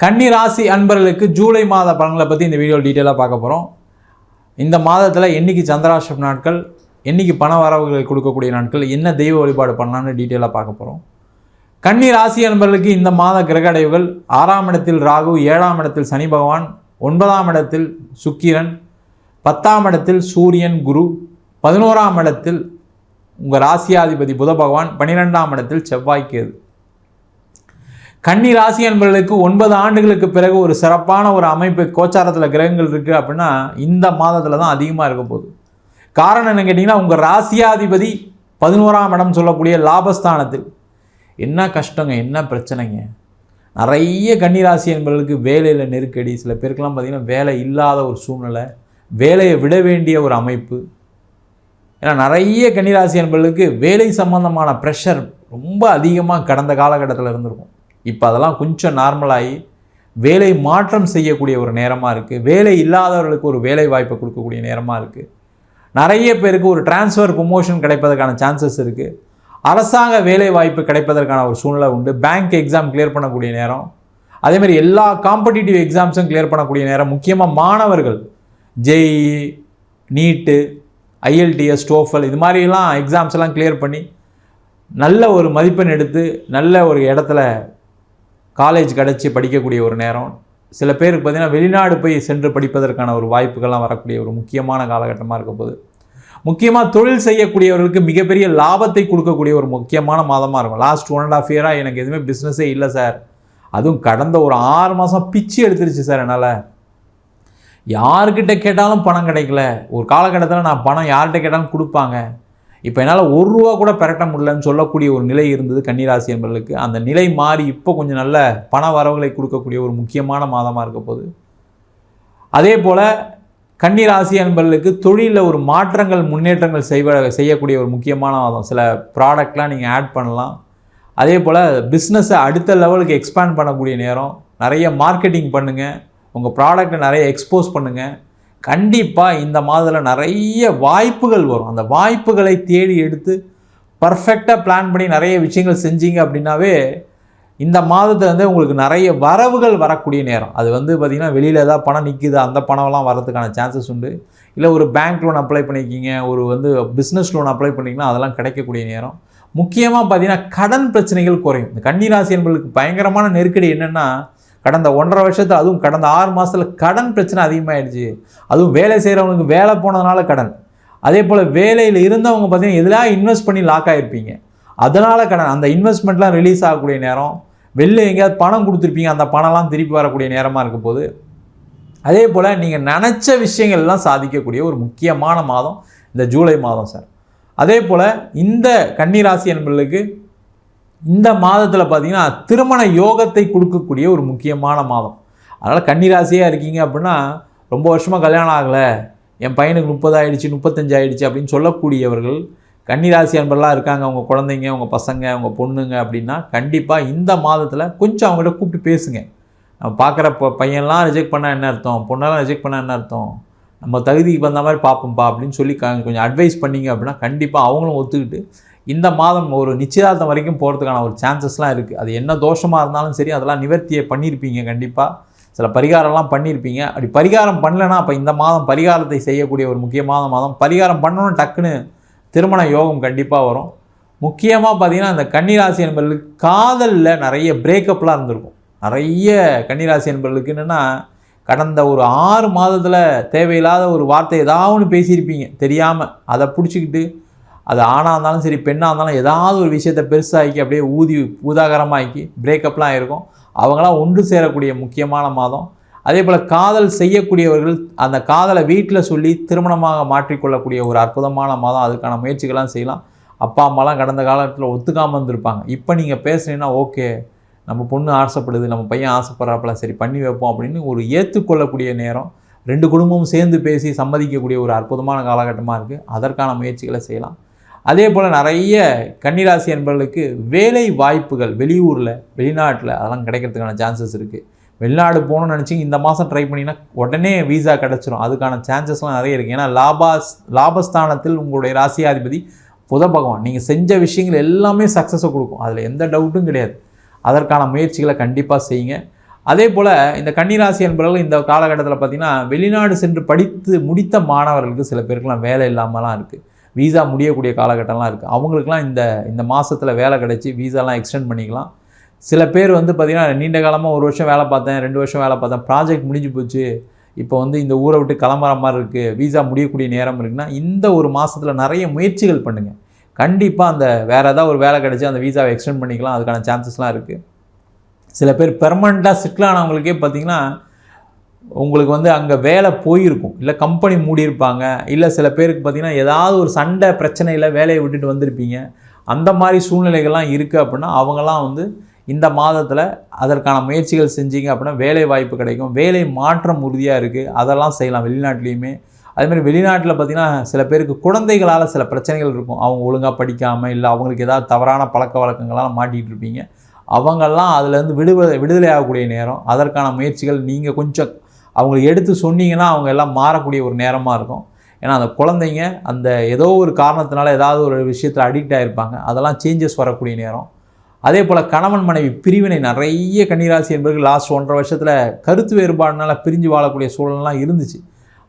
கன்னி ராசி அன்பர்களுக்கு ஜூலை மாத பலன்களை பற்றி இந்த வீடியோ டீட்டெயிலாக பார்க்க போகிறோம் இந்த மாதத்தில் என்னைக்கு சந்திராஷ்டம் நாட்கள் என்னைக்கு பண வரவுகளை கொடுக்கக்கூடிய நாட்கள் என்ன தெய்வ வழிபாடு பண்ணலாம்னு டீட்டெயிலாக பார்க்க போகிறோம் கன்னி ராசி அன்பர்களுக்கு இந்த மாத கிரக அடைவுகள் ஆறாம் இடத்தில் ராகு ஏழாம் இடத்தில் சனி பகவான் ஒன்பதாம் இடத்தில் சுக்கிரன் பத்தாம் இடத்தில் சூரியன் குரு பதினோராம் இடத்தில் உங்கள் ராசியாதிபதி புத பகவான் பன்னிரெண்டாம் இடத்தில் செவ்வாய்க்கேது கன்னி ராசி என்பவர்களுக்கு ஒன்பது ஆண்டுகளுக்கு பிறகு ஒரு சிறப்பான ஒரு அமைப்பு கோச்சாரத்தில் கிரகங்கள் இருக்குது அப்படின்னா இந்த மாதத்தில் தான் அதிகமாக இருக்க போகுது. காரணம் என்ன கேட்டிங்கன்னா உங்கள் ராசியாதிபதி பதினோராம் இடம் சொல்லக்கூடிய லாபஸ்தானத்தில். என்ன கஷ்டங்க என்ன பிரச்சனைங்க? நிறைய கன்னிராசி என்பவர்களுக்கு வேலையில் நெருக்கடி. சில பேருக்கெல்லாம் பார்த்திங்கன்னா வேலை இல்லாத ஒரு சூழ்நிலை வேலையை விட வேண்டிய ஒரு அமைப்பு. ஏன்னா நிறைய கன்னிராசி என்பவர்களுக்கு வேலை சம்பந்தமான ப்ரெஷர் ரொம்ப அதிகமாக கடந்த காலகட்டத்தில் இருந்திருக்கும். இப்போ அதெல்லாம் கொஞ்சம் நார்மலாகி வேலை மாற்றம் செய்யக்கூடிய ஒரு நேரமாக இருக்குது வேலை இல்லாதவர்களுக்கு ஒரு வேலை வாய்ப்பை கொடுக்கக்கூடிய நேரமாக இருக்குது நிறைய பேருக்கு ஒரு டிரான்ஸ்ஃபர் ப்ரொமோஷன் கிடைப்பதற்கான சான்சஸ் இருக்குது அரசாங்க வேலை வாய்ப்பு கிடைப்பதற்கான ஒரு சூழ்நிலை உண்டு. பேங்க் எக்ஸாம் கிளியர் பண்ணக்கூடிய நேரம். அதேமாதிரி எல்லா காம்படிட்டிவ் எக்ஸாம்ஸும் கிளியர் பண்ணக்கூடிய நேரம். முக்கியமாக மாணவர்கள் ஜேஇ நீட்டு ஐஎல்டிஎஸ் டோஃபல் இது மாதிரிலாம் எக்ஸாம்ஸ் எல்லாம் கிளியர் பண்ணி நல்ல ஒரு மதிப்பெண் எடுத்து நல்ல ஒரு இடத்துல காலேஜ் கிடச்சி படிக்கக்கூடிய ஒரு நேரம். சில பேருக்கு பார்த்திங்கன்னா வெளிநாடு போய் சென்று படிப்பதற்கான ஒரு வாய்ப்புகள்லாம் வரக்கூடிய ஒரு முக்கியமான காலகட்டமாக இருக்க போகுது முக்கியமாக தொழில் செய்யக்கூடியவர்களுக்கு மிகப்பெரிய லாபத்தை கொடுக்கக்கூடிய ஒரு முக்கியமான மாதமாக இருக்கும். லாஸ்ட் ஒன் அண்ட் ஆஃப் இயராக எனக்கு எதுவுமே பிஸ்னஸே இல்லை சார் அதுவும் கடந்த ஒரு ஆறு மாதம் பிச்சு எடுத்துருச்சு சார் என்னால். யார்கிட்ட கேட்டாலும் பணம் கிடைக்கல. ஒரு காலகட்டத்தில் நான் பணம் யார்கிட்ட கேட்டாலும் கொடுப்பாங்க. இப்போ என்னால் ஒரு ரூபா கூட பெரட்ட முடியலன்னு சொல்லக்கூடிய ஒரு நிலை இருந்தது கன்னிராசி என்பர்களுக்கு அந்த நிலை மாறி இப்போ கொஞ்சம் நல்ல பண வரவுகளை கொடுக்கக்கூடிய ஒரு முக்கியமான மாதமாக இருக்க போகுது. அதே போல் கன்னிராசி என்பவர்களுக்கு தொழிலில் ஒரு மாற்றங்கள் முன்னேற்றங்கள் செய்வ செய்யக்கூடிய ஒரு முக்கியமான மாதம். சில ப்ராடக்ட்லாம் நீங்கள் ஆட் பண்ணலாம். அதே போல் பிஸ்னஸை அடுத்த லெவலுக்கு எக்ஸ்பேண்ட் பண்ணக்கூடிய நேரம். நிறைய மார்க்கெட்டிங் பண்ணுங்கள் உங்கள் ப்ராடக்ட்டை நிறைய எக்ஸ்போஸ் பண்ணுங்கள் கண்டிப்பாக இந்த மாதத்தில் நிறைய வாய்ப்புகள் வரும். அந்த வாய்ப்புகளை தேடி எடுத்து பர்ஃபெக்டாக பிளான் பண்ணி நிறைய விஷயங்கள் செஞ்சீங்க அப்படின்னாவே இந்த மாதத்தை வந்து உங்களுக்கு நிறைய வரவுகள் வரக்கூடிய நேரம். அது வந்து பார்த்திங்கன்னா வெளியில் ஏதாவது பணம் நிற்குது அந்த பணம்லாம் வரதுக்கான சான்சஸ் உண்டு. இல்லை ஒரு பேங்க் லோன் அப்ளை பண்ணிக்கிங்க ஒரு வந்து பிஸ்னஸ் லோன் அப்ளை பண்ணிங்கன்னா அதெல்லாம் கிடைக்கக்கூடிய நேரம். முக்கியமாக பார்த்தீங்கன்னா கடன் பிரச்சனைகள் குறையும். இந்த கன்னிராசி என்பதுக்கு பயங்கரமான நெருக்கடி என்னென்னா கடந்த ஒன்றரை வருஷத்தில் அதுவும் கடந்த ஆறு மாதத்தில் கடன் பிரச்சனை அதிகமாகிடுச்சு அதுவும் வேலை செய்கிறவங்களுக்கு வேலை போனதுனால கடன். அதே போல் வேலையில் இருந்தவங்க பார்த்தீங்கன்னா எதிலாக இன்வெஸ்ட் பண்ணி லாக் ஆகிருப்பீங்க அதனால் கடன். அந்த இன்வெஸ்ட்மெண்ட்லாம் ரிலீஸ் ஆகக்கூடிய நேரம் வெளில எங்கேயாவது பணம் கொடுத்துருப்பீங்க அந்த பணம்லாம் திருப்பி வரக்கூடிய நேரமாக இருக்க போது அதே போல் நீங்கள் நினச்ச விஷயங்கள்லாம் சாதிக்கக்கூடிய ஒரு முக்கியமான மாதம் இந்த ஜூலை மாதம் சார். அதே போல் இந்த கன்னிராசி என்பர்களுக்கு இந்த மாதத்தில் பார்த்திங்கன்னா திருமண யோகத்தை கொடுக்கக்கூடிய ஒரு முக்கியமான மாதம். அதனால் கன்னிராசியாக இருக்கீங்க அப்படின்னா ரொம்ப வருஷமாக கல்யாணம் ஆகலை. என் பையனுக்கு முப்பது ஆயிடுச்சு முப்பத்தஞ்சு ஆயிடுச்சு அப்படின்னு சொல்லக்கூடியவர்கள் கன்னிராசி அன்பர்களாக இருக்காங்க. அவங்க குழந்தைங்க உங்கள் பசங்க உங்கள் பொண்ணுங்க அப்படின்னா கண்டிப்பாக இந்த மாதத்தில் கொஞ்சம் அவங்கள்ட்ட கூப்பிட்டு பேசுங்க. நம்ம பார்க்குற ப பையன்லாம் ரிஜெக்ட் பண்ணால் என்ன அர்த்தம்? பொண்ணெல்லாம் ரிஜெக்ட் பண்ணால் என்ன அர்த்தம்? நம்ம தகுதிக்கு வந்த மாதிரி பார்ப்போம்ப்பா அப்படின்னு சொல்லி கொஞ்சம் அட்வைஸ் பண்ணிங்க அப்படின்னா கண்டிப்பாக அவங்களும் ஒத்துக்கிட்டு இந்த மாதம் ஒரு நிச்சயதார்த்தம் வரைக்கும் போகிறதுக்கான ஒரு சான்சஸ்லாம் இருக்குது அது என்ன தோஷமாக இருந்தாலும் சரி அதெல்லாம் நிவர்த்தியை பண்ணியிருப்பீங்க கண்டிப்பாக சில பரிகாரம்லாம் பண்ணியிருப்பீங்க. அப்படி பரிகாரம் பண்ணலைன்னா அப்போ இந்த மாதம் பரிகாரத்தை செய்யக்கூடிய ஒரு முக்கியமான மாதம். பரிகாரம் பண்ணணும் டக்குன்னு திருமண யோகம் கண்டிப்பாக வரும். முக்கியமாக பார்த்தீங்கன்னா இந்த கன்னிராசி என்பர்களுக்கு காதலில் நிறைய பிரேக்கப்லாம் இருந்திருக்கும். நிறைய கன்னிராசி என்பர்களுக்கு என்னென்னா கடந்த ஒரு ஆறு மாதத்தில் தேவையில்லாத ஒரு வார்த்தை ஏதாவது ஒன்று பேசியிருப்பீங்க. தெரியாமல் அதை பிடிச்சிக்கிட்டு அது ஆணாக இருந்தாலும் சரி பெண்ணாக இருந்தாலும் ஏதாவது ஒரு விஷயத்தை பெருசாகி அப்படியே ஊதி ஊதாகரமாக்கி பிரேக்கப்லாம் இருக்கும் அவங்களாம் ஒன்று சேரக்கூடிய முக்கியமான மாதம். அதே போல் காதல் செய்யக்கூடியவர்கள் அந்த காதலை வீட்டில் சொல்லி திருமணமாக மாற்றிக்கொள்ளக்கூடிய ஒரு அற்புதமான மாதம். அதுக்கான முயற்சிகள்லாம் செய்யலாம். அப்பா அம்மாலாம் கடந்த காலத்தில் ஒத்துக்காமல் இருந்திருப்பாங்க. இப்போ நீங்கள் பேசுனீங்கன்னா ஓகே நம்ம பொண்ணு ஆசைப்படுது நம்ம பையன் ஆசைப்படுறாப்புல சரி பண்ணி வைப்போம் அப்படின்னு ஒரு ஏற்றுக்கொள்ளக்கூடிய நேரம். ரெண்டு குடும்பமும் சேர்ந்து பேசி சம்மதிக்கக்கூடிய ஒரு அற்புதமான காலகட்டமாக இருக்குது அதற்கான முயற்சிகளை செய்யலாம். அதே போல் நிறைய கன்னிராசி என்பவர்களுக்கு வேலை வாய்ப்புகள் வெளியூரில் வெளிநாட்டில் அதெல்லாம் கிடைக்கிறதுக்கான சான்சஸ் இருக்குது வெளிநாடு போகணும்னு நினச்சிங்க இந்த மாதம் ட்ரை பண்ணிங்கன்னா உடனே வீசா கிடச்சிரும். அதுக்கான சான்சஸ்லாம் நிறைய இருக்குது ஏன்னா லாபாஸ் லாபஸ்தானத்தில் உங்களுடைய ராசியாதிபதி புத பகவான். நீங்கள் செஞ்ச விஷயங்கள் எல்லாமே சக்ஸஸை கொடுக்கும். அதில் எந்த டவுட்டும் கிடையாது. அதற்கான முயற்சிகளை கண்டிப்பாக செய்யுங்க. அதே போல் இந்த கன்னிராசி என்பவர்கள் இந்த காலகட்டத்தில் பார்த்திங்கன்னா வெளிநாடு சென்று படித்து முடித்த மாணவர்களுக்கு சில பேருக்குலாம் வேலை இல்லாமலாம் இருக்குது வீசா முடியக்கூடிய காலகட்டம்லாம் இருக்குது அவங்களுக்குலாம் இந்த இந்த மாதத்தில் வேலை கிடச்சி வீசாலாம் எக்ஸ்டெண்ட் பண்ணிக்கலாம். சில பேர் வந்து பார்த்திங்கன்னா நீண்ட காலமாக ஒரு வருஷம் வேலை பார்த்தேன் ரெண்டு வருஷம் வேலை பார்த்தேன் ப்ராஜெக்ட் முடிஞ்சு போச்சு. இப்போ வந்து இந்த ஊரை விட்டு கிளம்புற மாதிரி இருக்குது வீசா முடியக்கூடிய நேரம் இருக்குன்னா இந்த ஒரு மாதத்தில் நிறைய முயற்சிகள் பண்ணுங்கள் கண்டிப்பாக அந்த வேறு ஏதாவது ஒரு வேலை கிடச்சி அந்த வீசாவை எக்ஸ்டெண்ட் பண்ணிக்கலாம் அதுக்கான சான்சஸ்லாம் இருக்குது சில பேர் பெர்மனண்ட்டாக சிக்கலானவங்களுக்கே பார்த்திங்கன்னா உங்களுக்கு வந்து அங்கே வேலை போயிருக்கும். இல்லை கம்பெனி மூடியிருப்பாங்க. இல்லை சில பேருக்கு பார்த்திங்கன்னா ஏதாவது ஒரு சண்டை பிரச்சனையில் வேலையை விட்டுட்டு வந்திருப்பீங்க. அந்த மாதிரி சூழ்நிலைகள்லாம் இருக்குது அப்படின்னா அவங்களாம் வந்து இந்த மாதத்தில் அதற்கான முயற்சிகள் செஞ்சீங்க அப்படின்னா வேலை வாய்ப்பு கிடைக்கும். வேலை மாற்றம் உறுதியாக இருக்குது அதெல்லாம் செய்யலாம் வெளிநாட்டிலையுமே. அதுமாதிரி வெளிநாட்டில் பார்த்திங்கன்னா சில பேருக்கு குழந்தைகளால் சில பிரச்சனைகள் இருக்கும். அவங்க ஒழுங்காக படிக்காமல் இல்லை அவங்களுக்கு ஏதாவது தவறான பழக்க வழக்கங்களால் மாட்டிகிட்டு இருப்பீங்க. அவங்கெல்லாம் அதிலேருந்து விடுதலை விடுதலை ஆகக்கூடிய நேரம். அதற்கான முயற்சிகள் நீங்கள் கொஞ்சம் அவங்களுக்கு எடுத்து சொன்னீங்கன்னா அவங்க எல்லாம் மாறக்கூடிய ஒரு நேரமாக இருக்கும். ஏன்னா அந்த குழந்தைங்க அந்த ஏதோ ஒரு காரணத்தினால ஏதாவது ஒரு விஷயத்தில் அடிக்ட் ஆகிருப்பாங்க அதெல்லாம் சேஞ்சஸ் வரக்கூடிய நேரம். அதே போல் கணவன் மனைவி பிரிவினை நிறைய கன்னிராசி என்பவர்கள் லாஸ்ட் ஒன்றரை வருஷத்தில் கருத்து வேறுபாடுனால பிரிஞ்சு வாழக்கூடிய சூழல்லாம் இருந்துச்சு.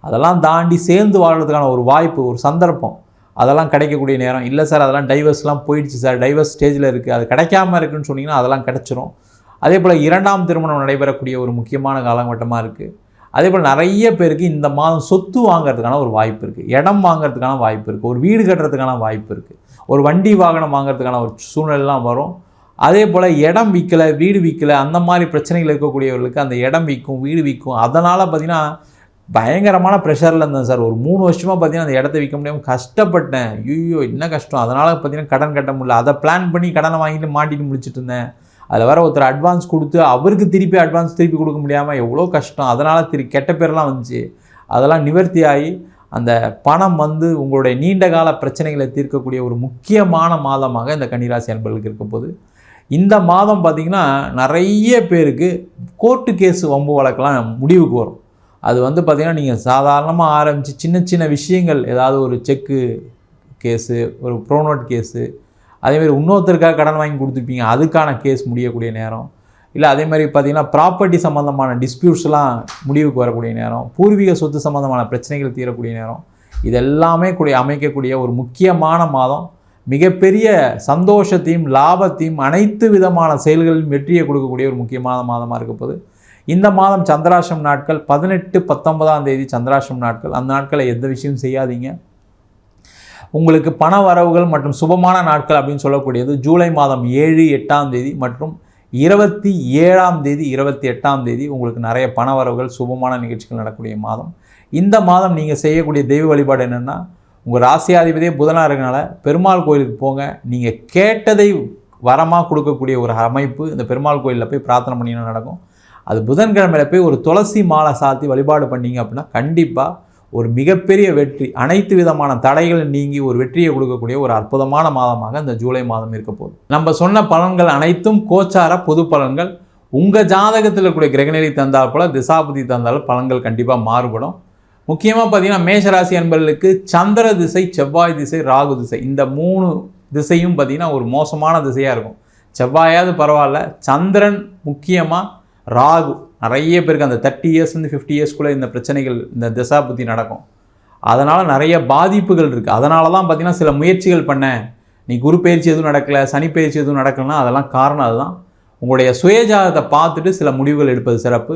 அதெல்லாம் தாண்டி சேர்ந்து வாழ்கிறதுக்கான ஒரு வாய்ப்பு ஒரு சந்தர்ப்பம். அதெல்லாம் கிடைக்கக்கூடிய நேரம். இல்லை சார் அதெல்லாம் டைவர்ஸ்லாம் போயிடுச்சு சார் டைவர்ஸ் ஸ்டேஜில் இருக்குது அது கிடைக்காம இருக்குன்னு சொன்னிங்கன்னா அதெல்லாம் கிடச்சிரும். அதே போல் இரண்டாம் திருமணம் நடைபெறக்கூடிய ஒரு முக்கியமான காலகட்டமாக இருக்குது அதே போல் நிறைய பேருக்கு இந்த மாதம் சொத்து வாங்கிறதுக்கான ஒரு வாய்ப்பு இருக்குது இடம் வாங்குறதுக்கான வாய்ப்பு இருக்குது ஒரு வீடு கட்டுறதுக்கான வாய்ப்பு இருக்குது ஒரு வண்டி வாகனம் வாங்குறதுக்கான ஒரு சூழ்நிலைலாம் வரும். அதே போல் இடம் விற்கலை வீடு விற்கலை அந்த மாதிரி பிரச்சனைகள் இருக்கக்கூடியவர்களுக்கு அந்த இடம் விற்கும் வீடு விற்கும். அதனால் பார்த்திங்கன்னா பயங்கரமான ப்ரெஷரில் இருந்தேன் சார். ஒரு மூணு வருஷமாக பார்த்தீங்கன்னா அந்த இடத்த விற்க முடியாமல் கஷ்டப்பட்டேன். ஐயோ என்ன கஷ்டம். அதனால் பார்த்தீங்கன்னா கடன் கட்ட முடியல. அதை பிளான் பண்ணி கடனை வாங்கிட்டு மாட்டிட்டு முடிச்சுட்டு இருந்தேன். அதில் வர ஒருத்தர் அட்வான்ஸ் கொடுத்து அவருக்கு திருப்பி அட்வான்ஸ் திருப்பி கொடுக்க முடியாமல் எவ்வளோ கஷ்டம். அதனால் திரு கெட்ட பேர்லாம் வந்துச்சு. அதெல்லாம் நிவர்த்தி ஆகி அந்த பணம் வந்து உங்களுடைய நீண்ட கால பிரச்சனைகளை தீர்க்கக்கூடிய ஒரு முக்கியமான மாதமாக இந்த கன்னிராசி அன்பர்களுக்கு இருக்க போது இந்த மாதம் பார்த்திங்கன்னா நிறைய பேருக்கு கோர்ட்டு கேஸ் வம்பு வழக்கெலாம் முடிவுக்கு வரும். அது வந்து பார்த்திங்கன்னா நீங்கள் சாதாரணமாக ஆரம்பித்து சின்ன சின்ன விஷயங்கள் ஏதாவது ஒரு செக்கு கேஸு ஒரு ப்ரோனோட் கேஸு அதேமாதிரி இன்னொருத்தருக்காக கடன் வாங்கி கொடுத்துருப்பீங்க. அதுக்கான கேஸ் முடியக்கூடிய நேரம். இல்லை அதே மாதிரி பார்த்திங்கன்னா ப்ராப்பர்ட்டி சம்மந்தமான டிஸ்பியூட்ஸ்லாம் முடிவுக்கு வரக்கூடிய நேரம். பூர்வீக சொத்து சம்மந்தமான பிரச்சனைகள் தீரக்கூடிய நேரம். இதெல்லாமே கூடிய அமைக்கக்கூடிய ஒரு முக்கியமான மாதம். மிகப்பெரிய சந்தோஷத்தையும் லாபத்தையும் அனைத்து விதமான செயல்களிலும் வெற்றியை கொடுக்கக்கூடிய ஒரு முக்கியமான மாதமாக இருக்க போது இந்த மாதம் சந்திராசிரம் நாட்கள் பதினெட்டு பத்தொன்பதாம் தேதி சந்திராசிரம் நாட்கள். அந்த நாட்களை எந்த விஷயமும் செய்யாதீங்க. உங்களுக்கு பண வரவுகள் மற்றும் சுபமான நாட்கள் அப்படின்னு சொல்லக்கூடியது ஜூலை மாதம் ஏழு எட்டாம் தேதி மற்றும் இருபத்தி ஏழாம் தேதி இருபத்தி எட்டாம் தேதி உங்களுக்கு நிறைய பண வரவுகள் சுபமான நிகழ்ச்சிகள் நடக்கக்கூடிய மாதம். இந்த மாதம் நீங்கள் செய்யக்கூடிய தெய்வ வழிபாடு என்னென்னா உங்கள் ராசியாதிபதியே புதனாக இருக்கனால பெருமாள் கோயிலுக்கு போங்க. நீங்கள் கேட்டதை வரமாக கொடுக்கக்கூடிய ஒரு அமைப்பு இந்த பெருமாள் கோயிலில் போய் பிரார்த்தனை பண்ணினா நடக்கும். அது புதன்கிழமையில் போய் ஒரு துளசி மாலை சாத்தி வழிபாடு பண்ணீங்க அப்படின்னா கண்டிப்பாக ஒரு மிகப்பெரிய வெற்றி அனைத்து விதமான தடைகள் நீங்கி ஒரு வெற்றியை கொடுக்கக்கூடிய ஒரு அற்புதமான மாதமாக இந்த ஜூலை மாதம் இருக்க போகுது. நம்ம சொன்ன பலன்கள் அனைத்தும் கோச்சார பொது பலன்கள். உங்கள் ஜாதகத்தில் இருக்கக்கூடிய கிரகநிலை தந்தால் போல திசாபதி தந்தாலும் பலன்கள் கண்டிப்பாக மாறுபடும். முக்கியமாக பார்த்தீங்கன்னா மேஷராசி அன்பர்களுக்கு சந்திர திசை செவ்வாய் திசை ராகு திசை இந்த மூணு திசையும் பார்த்திங்கன்னா ஒரு மோசமான திசையாக இருக்கும். செவ்வாயாவது பரவாயில்ல சந்திரன் முக்கியமாக ராகு நிறைய பேருக்கு அந்த தேர்ட்டி இயர்ஸ்லேருந்து ஃபிஃப்டி இயர்ஸ்க்குள்ளே இந்த பிரச்சனைகள் இந்த திசா புத்தி நடக்கும். அதனால் நிறைய பாதிப்புகள் இருக்குது அதனால தான் பார்த்திங்கன்னா சில முயற்சிகள் பண்ண நீ குரு பயிற்சி எதுவும் நடக்கலை சனி பயிற்சி எதுவும் நடக்கலைன்னா அதெல்லாம் காரணம் அதுதான். உங்களுடைய சுயஜாதத்தை பார்த்துட்டு சில முடிவுகள் எடுப்பது சிறப்பு.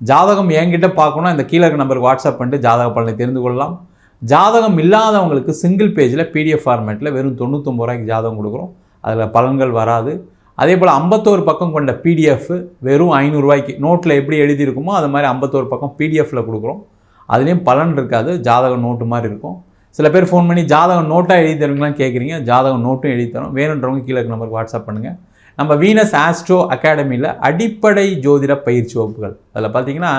ஜாதகம் என்கிட்ட பார்க்கணும் இந்த கீழே நம்பருக்கு வாட்ஸ்அப் பண்ணிட்டு ஜாதக பலனை தெரிந்து கொள்ளலாம். ஜாதகம் இல்லாதவங்களுக்கு சிங்கிள் பேஜில் பிடிஎஃப் ஃபார்மேட்டில் வெறும் தொண்ணூற்றொம்பது ரூபாய்க்கு ஜாதகம் கொடுக்குறோம். அதில் பலன்கள் வராது. அதே போல் ஐம்பத்தோரு பக்கம் கொண்ட பிடிஎஃப் வெறும் ஐநூறுரூவாய்க்கு நோட்டில் எப்படி எழுதியிருக்குமோ அது மாதிரி ஐம்பத்தோரு பக்கம் பிடிஎஃப்பில் கொடுக்குறோம். அதுலேயும் பலன் இருக்காது. ஜாதகம் நோட்டு மாதிரி இருக்கும். சில பேர் ஃபோன் பண்ணி ஜாதகம் நோட்டாக எழுதி தருவீங்களாம் கேட்குறீங்க. ஜாதகம் நோட்டும் எழுதி தரோம். வேணுன்றவங்க கீழே நம்பருக்கு வாட்ஸ்அப் பண்ணுங்கள் நம்ம வீனஸ் ஆஸ்ட்ரோ அகாடமியில் அடிப்படை ஜோதிட பயிற்சி வகுப்புகள். அதில் பார்த்தீங்கன்னா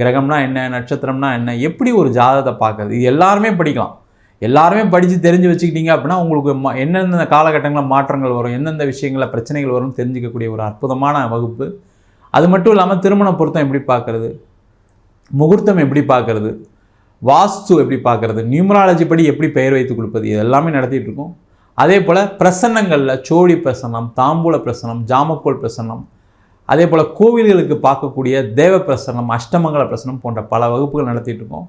கிரகம்னா என்ன நட்சத்திரம்னா என்ன எப்படி ஒரு ஜாதகத்தை பார்க்குறது? இது எல்லாருமே படிக்கலாம். எல்லாருமே படித்து தெரிஞ்சு வச்சுக்கிட்டீங்க அப்படின்னா உங்களுக்கு மா என்னென்ன காலகட்டங்களில் மாற்றங்கள் வரும் எந்தெந்த விஷயங்களில் பிரச்சனைகள் வரும் தெரிஞ்சிக்கக்கூடிய ஒரு அற்புதமான வகுப்பு. அது மட்டும் இல்லாமல் திருமண பொருத்தம் எப்படி பார்க்குறது? முகூர்த்தம் எப்படி பார்க்குறது? வாஸ்து எப்படி பார்க்குறது? நியூமராலஜி படி எப்படி பெயர் வைத்து கொடுப்பது இது எல்லாமே நடத்திட்டு இருக்கோம். அதே போல் பிரசன்னங்களில் சோழி பிரசன்னம் தாம்பூல பிரசன்னம் ஜாமக்கோல் பிரசன்னம் அதே போல் கோவில்களுக்கு பார்க்கக்கூடிய தேவ பிரசனம் அஷ்டமங்கல பிரசனம் போன்ற பல வகுப்புகள் நடத்திட்டு இருக்கோம்.